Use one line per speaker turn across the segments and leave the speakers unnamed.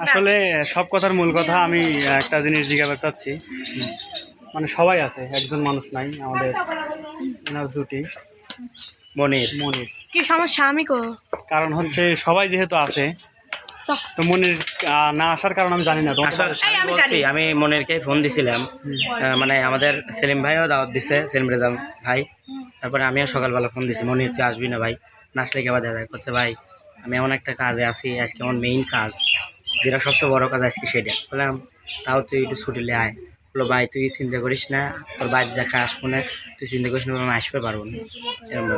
আসলে সব কথার মূল কথা আমি একটা জিনিস জিজ্ঞাসা চাচ্ছি মানে সবাই আছে একজন মানুষ নাই আমাদের এনার জুটি।
মনির।
মনির।
কি সমস্যা? আমি কো?
কারণ হচ্ছে সবাই যেহেতু আছে তো। মনির না আসার কারণ আমি জানি না তোমার
আসলে
আমি
বলছি আমি মনিরকে ফোন দিছিলাম। মানে আমাদের সেলিম ভাইও দাওয়াত দিছে সেলিম রেজা ভাই। তারপরে আমিও সকালবেলা ফোন দিছি মনির তুই আসবি না ভাই? না আসলে কে দেখা যায় করছে? ভাই আমি এমন একটা কাজে আছি আজকে আমার মেইন কাজ। যেটা সবচেয়ে বড় কাজ আজকে সেটা। বললাম তাও তুই একটু ছুটি লে আয়। বলল ভাই তুই চিন্তা করিস না তোর বাইর যাকে আসব না তুই চিন্তা করিস না আমি আসতে পারব না। এরকম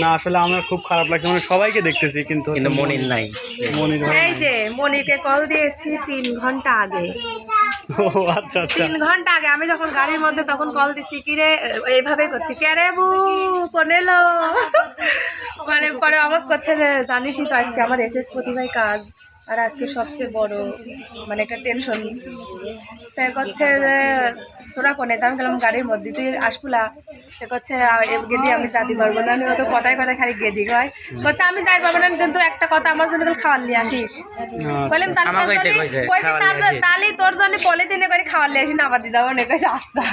না আসলে আমার খুব খারাপ লাগছে। মানে সবাইকে দেখতেছি কিন্তু
কিন্তু মনির নাই।
মনির
এই যে মনিরকে কল দিয়েছি তিন ঘণ্টা আগে।
ও আচ্ছা আচ্ছা।
তিন ঘণ্টা আগে। আমি যখন গাড়ির মধ্যে তখন কল দিচ্ছি কি রে এইভাবে করছি? কে রে বু কোন মানে পরে আমার করছে যে জানিসই তো আজকে আমার এসএস প্রতিভাই কাজ। আর আজকে সবচেয়ে বড় মানে একটা টেনশন তাই করছে যে তোরা কোনে? তো আমি গেলাম গাড়ির মধ্যে তুই আসপুলা সে করছে গেদি আমি যাতে পারব না। আমি তো কথায় কথায় খালি গেদি কয়। করছে আমি যাই পারব না কিন্তু একটা কথা আমার জন্য খাওয়ার নিয়ে আসিস। বললাম তাহলে তোর
খাওয়ার নিয়ে
জন্য পলিথিনে করে খাওয়ার লিয়ে আসি না আবার দিদা মনে আচ্ছা।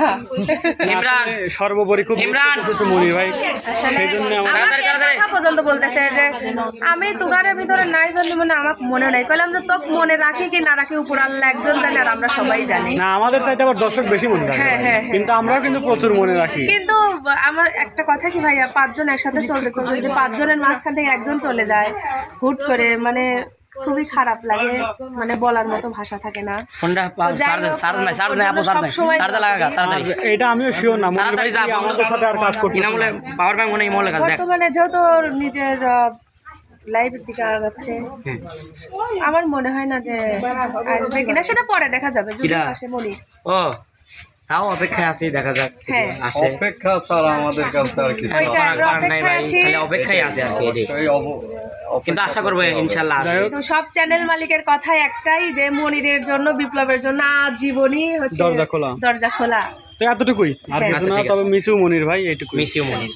ইমরান।
সর্বোপরি খুব
ইমরান!
মনির ভাই। সেই জন্য
পর্যন্ত বলতেছে যে আমি তুগারের ভিতরে নাই জন্য মানে আমার মনে নাই কইলাম যে তোকে মনে রাখি কি না রাখি উপর আল্লাহ একজন জানে আর আমরা সবাই জানি।
না আমাদের চাইতে আবার দর্শক বেশি মনে রাখে।
হ্যাঁ, হ্যাঁ, হ্যাঁ।
কিন্তু আমরাও কিন্তু প্রচুর মনে রাখি।
কিন্তু আমার একটা কথা কি ভাইয়া পাঁচজন একসাথে চলতে চলতে যদি পাঁচজনের মাঝখান থেকে একজন চলে যায় হুট করে মানে খুবই খারাপ লাগে মানে বলার মতো ভাষা থাকে না।
ফোনটা নাই নাই নাই
এটা আমিও শিওর না মনির ভাই
তাড়াতাড়ি যা
কি আমাদের সাথে আর কাজ করতে
ইনামলে পাওয়ার ব্যাংক মনে ইমলে কাজ
বর্তমানে যেহেতু নিজের লাইফের দিকে আগাচ্ছে
হ্যাঁ।
আমার মনে হয় না যে আসবে কিনা সেটা পরে দেখা যাবে। যদি আসে
ও তাও অপেক্ষায় আছি দেখা যাক
হ্যাঁ।
আসে।
অপেক্ষা ছাড়া আমাদের কাছে আর কিছু
করার নাই ভাই খালি অপেক্ষায় আছে আর কি কিন্তু আশা করব ইনশাল্লাহ
সব চ্যানেল মালিকের কথাই একটাই যে মনিরের জন্য বিপ্লবের জন্য আজীবনই হচ্ছে
দরজা খোলা।
দরজা খোলা।
তো এতটুকুই। আর
হ্যাঁ।
কিছু
আচ্ছা,
না তবে
আছে।
মিসু মনির ভাই এইটুকুই
মিস ইউ মনির।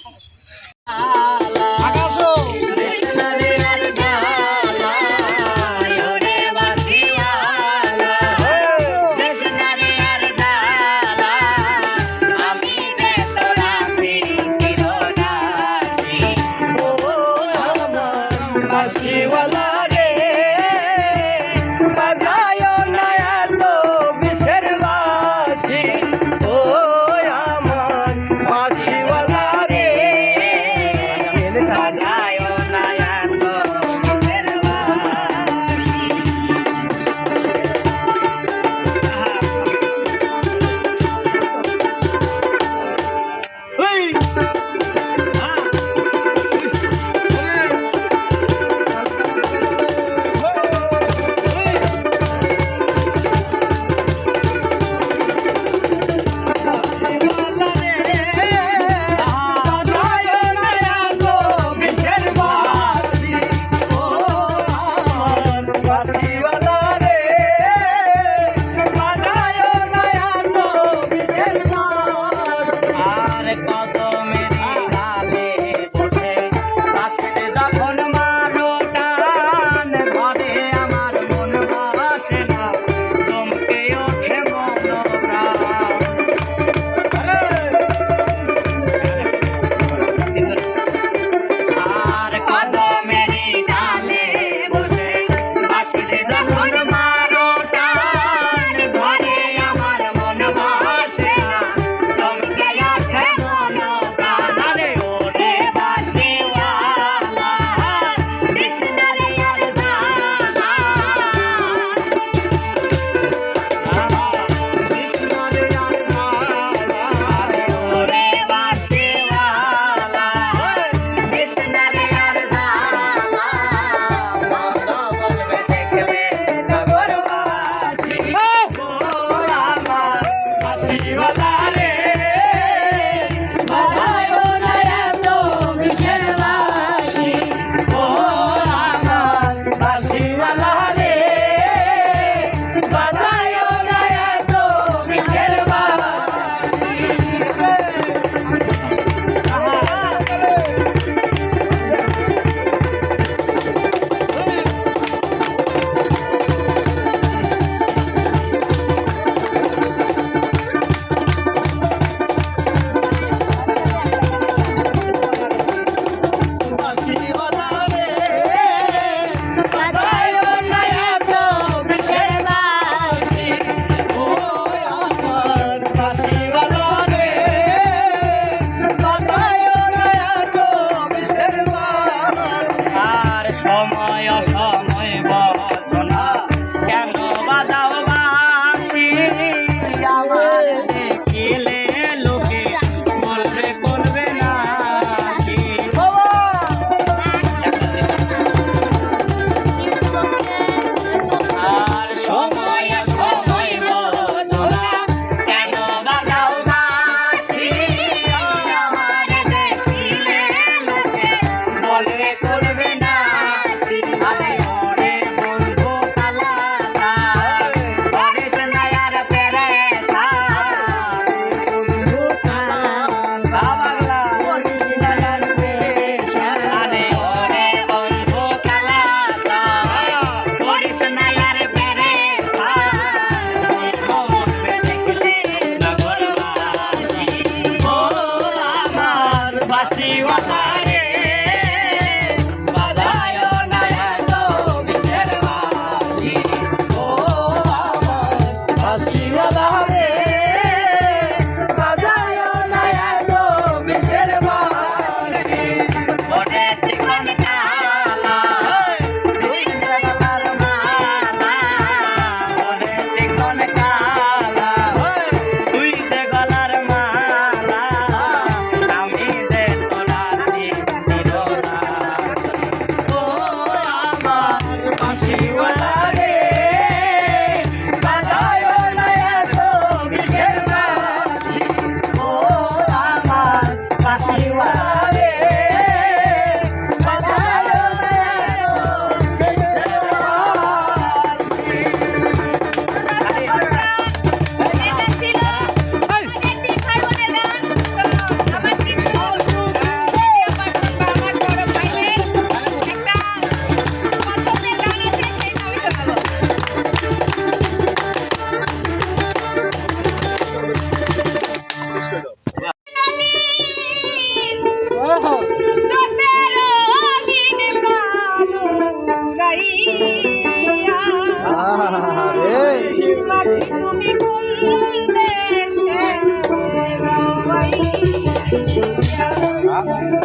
Yeah.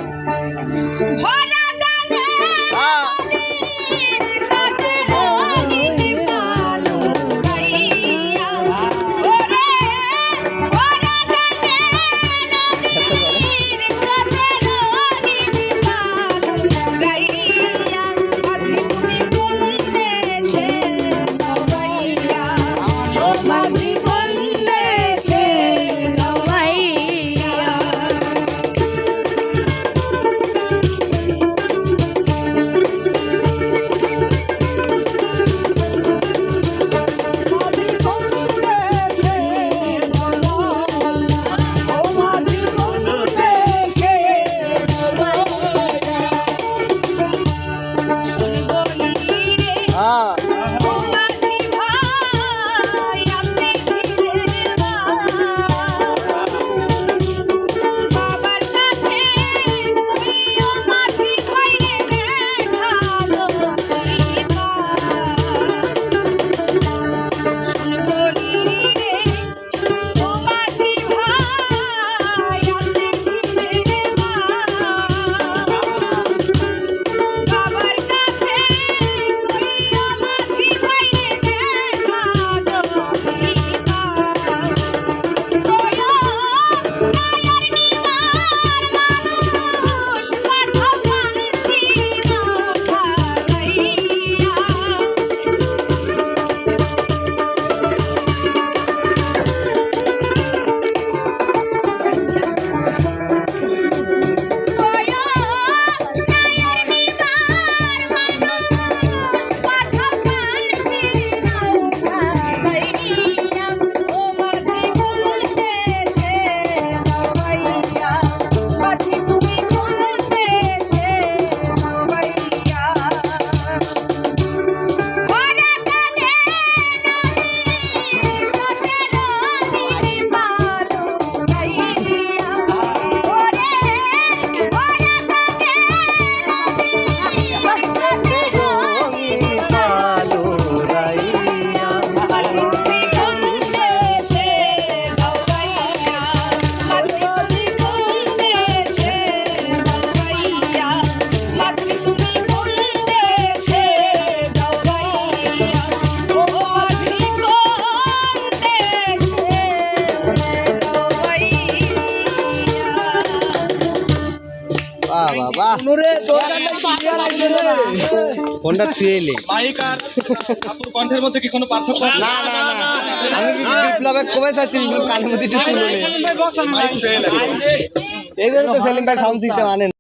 বাবা। ফোনটা ছুঁয়ে এলে
মাইক আর আপুর কণ্ঠের মধ্যে কি কোনো পার্থক্য
না না না। আমি বিপ্লবে কবে চাচ্ছি কানের মধ্যে একটু তো সেলিম ভাই সাউন্ড সিস্টেম আনেন